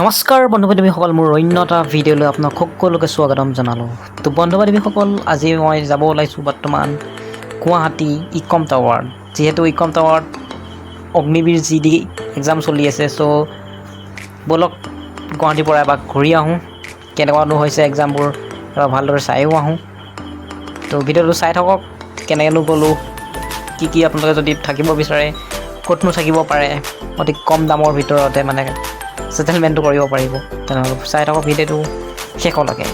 নমস্কাৰ বন্ধু বান্ধৱীসকল, মোৰ অন্য এটা ভিডিঅ'লৈ আপোনাক সকলোকে স্বাগতম জনালোঁ। তো বন্ধু বান্ধৱীসকল, আজি মই যাব ওলাইছোঁ বৰ্তমান গুৱাহাটী ইকম টাৱাৰ। যিহেতু ইকম টাৱাৰত অগ্নিবীৰ জি ডি এক্সাম চলি আছে চ' ব'লক গুৱাহাটীৰ পৰা এবাৰ ঘূৰি আহোঁ। কেনেকুৱানো হৈছে এক্সামবোৰ এবাৰ ভালদৰে চায়ো আহোঁ। তো ভিডিঅ'টো চাই থাকক, কেনেকৈনো গ'লোঁ, কি কি আপোনালোকে যদি থাকিব বিচাৰে, ক'তনো থাকিব পাৰে, অতি কম দামৰ ভিতৰতে মানে ছেটেলমেণ্টটো কৰিব পাৰিব। তেনেহ'লে চাই থাকক ভিডিঅ'টো শেষলৈকে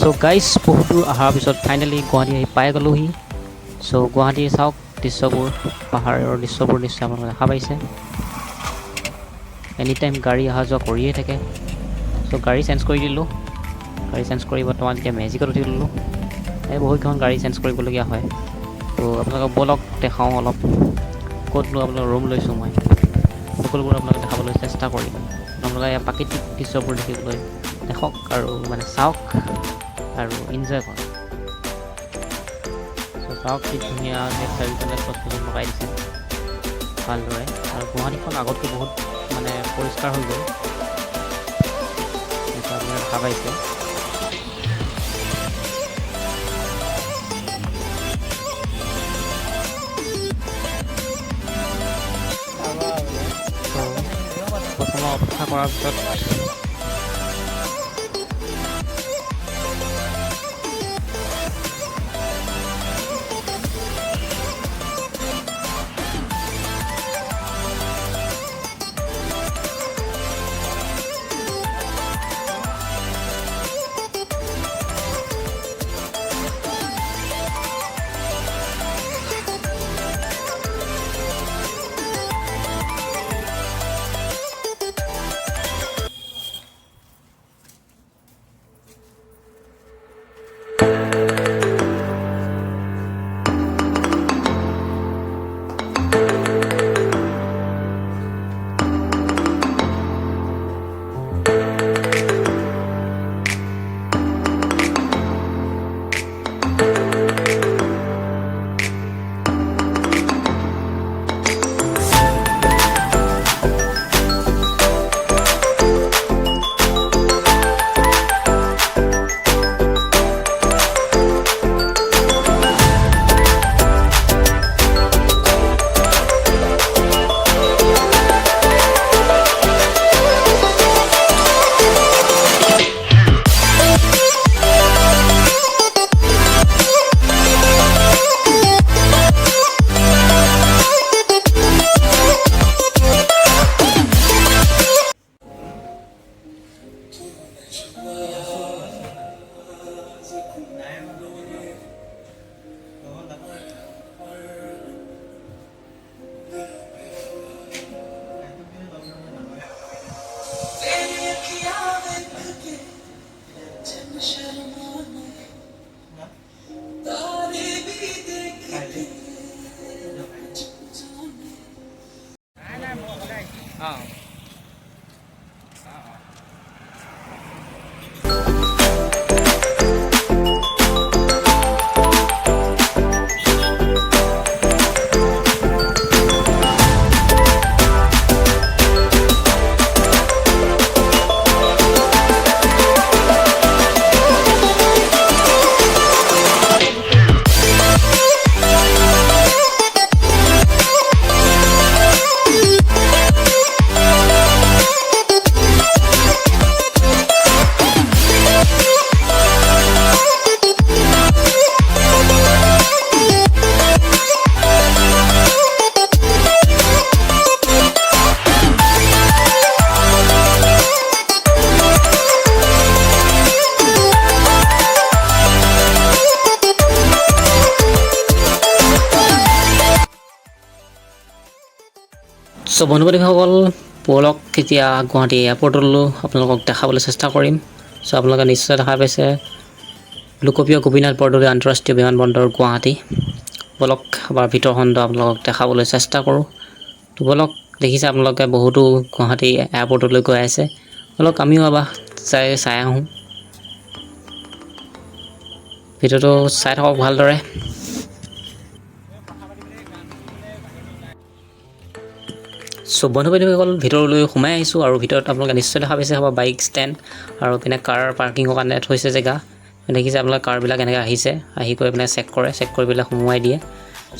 চ' গাইজ বহুত দূৰ অহাৰ পিছত ফাইনেলি গুৱাহাটী আহি পাই গ'লোহি। চ' গুৱাহাটীৰ চাওক দৃশ্যবোৰ পাহাৰৰ দৃশ্যবোৰ নিশ্চয় আপোনালোকে দেখা পাইছে। এনি টাইম গাড়ী অহা যোৱা কৰিয়ে থাকে। চ' গাড়ী চেঞ্জ কৰি দিলোঁ। গাড়ী চেঞ্জ কৰি বৰ্তমান এতিয়া মেজিকত উঠি ল'লোঁ এই বহুতকেইখন গাড়ী চেঞ্জ কৰিবলগীয়া হয়। ত' আপোনালোকক ব'লক দেখাওঁ অলপ। ক'তনো আপোনালোকৰ ৰুম লৈছোঁ মই। সকলোবোৰ আপোনালোকে দেখাবলৈ চেষ্টা কৰিম। আপোনালোকে প্ৰাকৃতিক দৃশ্যবোৰ দেখিবলৈ দেখক আৰু মানে চাওক। আৰু ইনজয় কৰক চ' চাওক কি ধুনীয়াকৈ চাৰিওফালে গছ লগাই দিছে ভালদৰে আৰু গুৱাহাটীখন আগতকৈ বহুত মানে পৰিষ্কাৰ হৈ গ'ল সেইটো আপুনি দেখা পাইছে অপেক্ষা কৰাৰ পিছত 啊。চ' বন্ধু বান্ধৱীসকল ব'লক এতিয়া গুৱাহাটী এয়াৰপৰ্টলৈ আপোনালোকক দেখাবলৈ চেষ্টা কৰিম। চ' আপোনালোকে নিশ্চয় দেখা পাইছে লোকপ্ৰিয় গোপীনাথ বৰদলৈ আন্তঃৰাষ্ট্ৰীয় বিমানবন্দৰ গুৱাহাটী। ব'লক এবাৰ ভিতৰ খণ্ড আপোনালোকক দেখাবলৈ চেষ্টা কৰোঁ। তো ব'লক দেখিছে আপোনালোকে বহুতো গুৱাহাটী এয়াৰপৰ্টলৈ গৈ আছে। ব'লক আমিও এবাৰ চাই চাই আহোঁ। ভিডিঅ'টো চাই থাকক ভালদৰে। চ' বন্ধু বান্ধৱীসকল ভিতৰলৈ সোমাই আহিছোঁ আৰু ভিতৰত আপোনালোকে নিশ্চয় দেখা পাইছে হ'ব বাইক ষ্টেণ্ড আৰু পিনে কাৰ পাৰ্কিঙৰ কাৰণে থৈছে জেগা। দেখিছে আপোনালোকে কাৰবিলাক এনেকৈ আহিছে আহি গৈ পিনে চেক কৰে চেক কৰি পেলাই সোমোৱাই দিয়ে।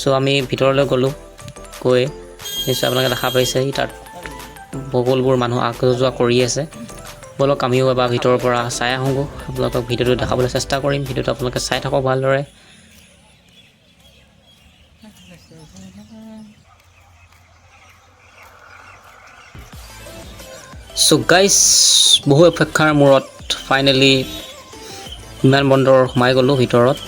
চ' আমি ভিতৰলৈ গ'লোঁ গৈ নিশ্চয় আপোনালোকে দেখা পাইছে তাত সকলোবোৰ মানুহ আগ যোৱা কৰি আছে। ব'লক আমিও এবাৰ ভিতৰৰ পৰা চাই আহোঁগৈ। আপোনালোকক ভিডিঅ'টো দেখাবলৈ চেষ্টা কৰিম ভিডিঅ'টো আপোনালোকে চাই থাকক ভালদৰে। চ' গাইজ বহু অপেক্ষাৰ মূৰত ফাইনেলি বিমানবন্দৰ সোমাই গ'লোঁ ভিতৰত।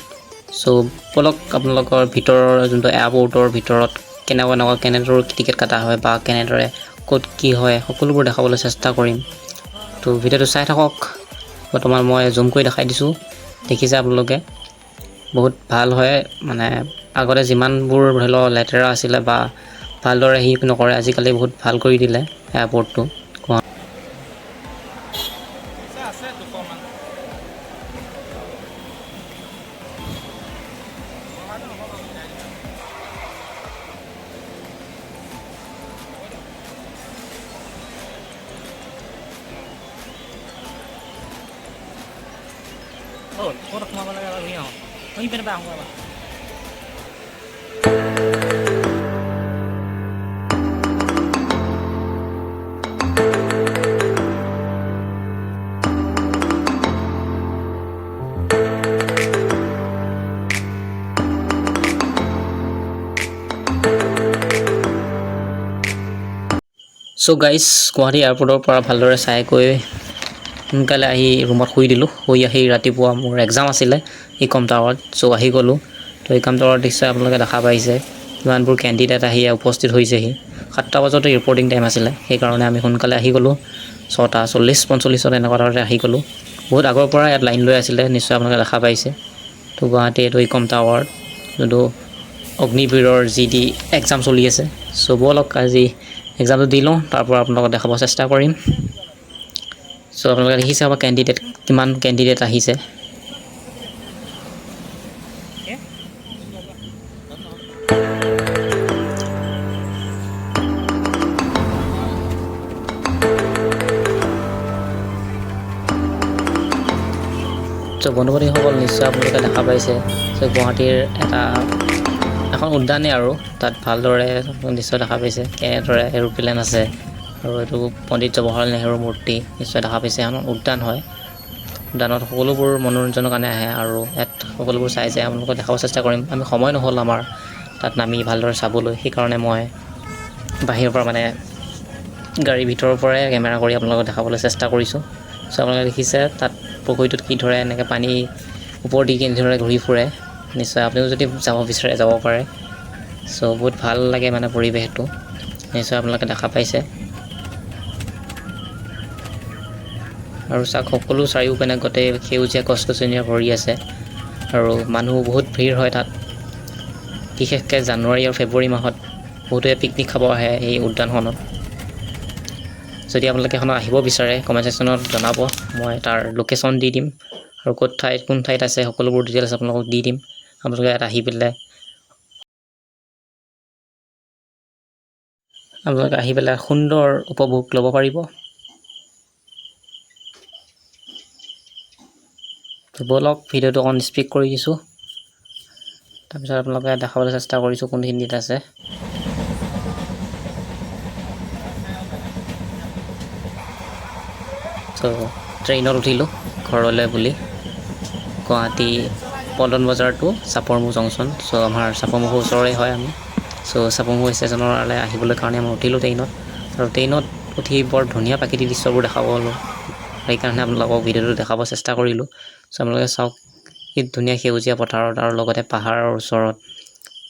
চ' ব'লক আপোনালোকৰ ভিতৰৰ যোনটো এয়াৰপৰ্টৰ ভিতৰত কেনেকুৱা কেনেকুৱা কেনেদৰে টিকেট কটা হয় বা কেনেদৰে ক'ত কি হয় সকলোবোৰ দেখাবলৈ চেষ্টা কৰিম। তো ভিডিঅ'টো চাই থাকক। বৰ্তমান মই জুম কৰি দেখাই দিছোঁ। দেখিছে আপোনালোকে। বহুত ভাল হয় মানে আগতে যিমানবোৰ ধৰি লওক লেতেৰা আছিলে বা ভালদৰে সি নকৰে আজিকালি বহুত ভাল কৰি দিলে এয়াৰপৰ্টটো আহোঁ ঘূৰি পিনে পৰা আহোঁ এবাৰ চ' গাইজ গুৱাহাটী এয়াৰপৰ্টৰ পৰা ভালদৰে চাই কৈ সোনকালে আহি ৰুমত শুই দিলোঁ। শুই আহি ৰাতিপুৱা মোৰ এক্সাম আছিলে ইকম টাৱাৰত চ' আহি গ'লোঁ। তো ইকম টাৱাৰত নিশ্চয় আপোনালোকে দেখা পাইছে। ইমানবোৰ কেণ্ডিডেট আহি উপস্থিত হৈছেহি। সাতটা বজাতে ৰিপৰ্টিং টাইম আছিলে, সেইকাৰণে আমি সোনকালে আহি গ'লোঁ। ছটা চল্লিছ, পঞ্চল্লিছত এনেকুৱা ধৰণে আহি গ'লোঁ। বহুত আগৰ পৰা ইয়াত লাইন লৈ আছিলে, নিশ্চয় আপোনালোকে দেখা পাইছে। তো গুৱাহাটী এইটো ইকম টাৱাৰ যোনটো অগ্নিবীৰৰ যি দি এক্সাম চলি আছে। চ' ব'লক আজি এক্সামটো দি লওঁ, তাৰ পৰা আপোনালোকক দেখাব চেষ্টা কৰিম। চ' আপোনালোকে দেখিছে আমাৰ কেণ্ডিডেট কিমান কেণ্ডিডেট আহিছে? চ' বন্ধু বান্ধৱীসকল নিশ্চয় আপোনালোকে দেখা পাইছে যে গুৱাহাটীৰ এটা এখন উদ্যানেই আৰু। তাত ভালদৰে, নিশ্চয় দেখা পাইছে, কেনেদৰে এৰোপ্লেন আছে। আৰু এইটো পণ্ডিত জৱাহৰলাল নেহৰুৰ মূৰ্তি নিশ্চয় দেখা পাইছে এখন উদ্যান হয়। উদ্যানত সকলোবোৰ মনোৰঞ্জনৰ কাৰণে আহে আৰু ইয়াত সকলোবোৰ চাই চাই আপোনালোকক দেখাব চেষ্টা কৰিম। আমি সময় নহ'ল আমাৰ তাত নামি ভালদৰে চাবলৈ সেইকাৰণে মই বাহিৰৰ পৰা মানে গাড়ীৰ ভিতৰৰ পৰাই কেমেৰা কৰি আপোনালোকক দেখাবলৈ চেষ্টা কৰিছোঁ। চ' আপোনালোকে দেখিছে তাত পুখুৰীটোত কি ধৰে এনেকৈ পানী ওপৰ দি কেনেদৰে ঘূৰি ফুৰে। নিশ্চয় আপুনিও যদি যাব বিচাৰে যাব পাৰে। চ' বহুত ভাল লাগে মানে পৰিৱেশটো। নিশ্চয় আপোনালোকে দেখা পাইছে। আৰু চাওক সকলো চাৰিওপিনে গোটেই সেউজীয়া গছ গছনিৰে ভৰি আছে আৰু মানুহ বহুত ভিৰ হয় তাত। বিশেষকৈ জানুৱাৰী আৰু ফেব্ৰুৱাৰী মাহত বহুতে পিকনিক খাব আহে এই উদ্যানখনত। যদি আপোনালোকে এখনত আহিব বিচাৰে কমেণ্ট ছেকশ্যনত জনাব মই তাৰ লোকেশ্যন দি দিম আৰু ক'ত ঠাইত কোন ঠাইত আছে সকলোবোৰ ডিটেইলছ আপোনালোকক দি দিম। আপোনালোকে ইয়াত আহি পেলাই আপোনালোকে আহি পেলাই সুন্দৰ উপভোগ ল'ব পাৰিব। তো ব'লক ভিডিঅ'টো অকণ স্পীক কৰি দিছোঁ। তাৰপিছত আপোনালোকে দেখাবলৈ চেষ্টা কৰিছোঁ কোনখিনিত আছে। ত' ট্ৰেইনত উঠিলোঁ ঘৰলৈ বুলি। গুৱাহাটী পল্টন বজাৰ টু চাপৰমুখ জংচন। চ' আমাৰ চাপৰমুখৰ ওচৰৰে হয় আমি। চ' চাপৰমুখ ষ্টেচনলৈ আহিবলৈ কাৰণে মই উঠিলোঁ ট্ৰেইনত। আৰু ট্ৰেইনত উঠি বৰ ধুনীয়া প্ৰাকৃতিক দৃশ্যবোৰ দেখা পালোঁ। সেইকাৰণে আপোনালোকক ভিডিঅ'টো দেখাব চেষ্টা কৰিলোঁ। চ' আপোনালোকে চাওক কি ধুনীয়া সেউজীয়া পথাৰত আৰু লগতে পাহাৰৰ ওচৰত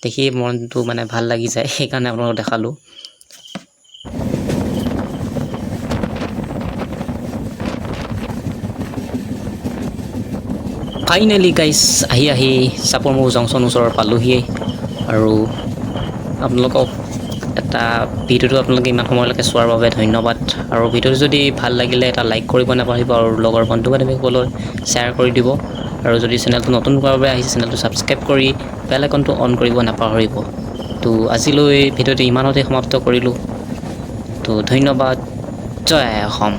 দেখি মনটো মানে ভাল লাগি যায় সেইকাৰণে আপোনালোকক দেখালোঁ। ফাইনেলি গাইজ আহি আহি চাপৰমৌ জংচন ওচৰৰ পালোহিয়েই আৰু আপোনালোকক এটা ভিডিঅ'টো আপোনালোকে ইমান সময়লৈকে চোৱাৰ বাবে ধন্যবাদ। আৰু ভিডিঅ'টো যদি ভালো লাগিলে এটা লাইক কৰিব নাপাহৰিব আৰু লগৰ বন্ধু বান্ধৱীসকললৈ শ্বেয়াৰ কৰি দিব। আৰু যদি চেনেলটো নতুন কৰাৰ বাবে আহিছে, চেনেলটো ছাবস্ক্ৰাইব কৰি বেল আইকনটো অন কৰিব নাপাহৰিব। তো আজিলৈ ভিডিঅ'টো ইমানতে সমাপ্ত কৰিলোঁ। তো ধন্যবাদ। জয় অসম।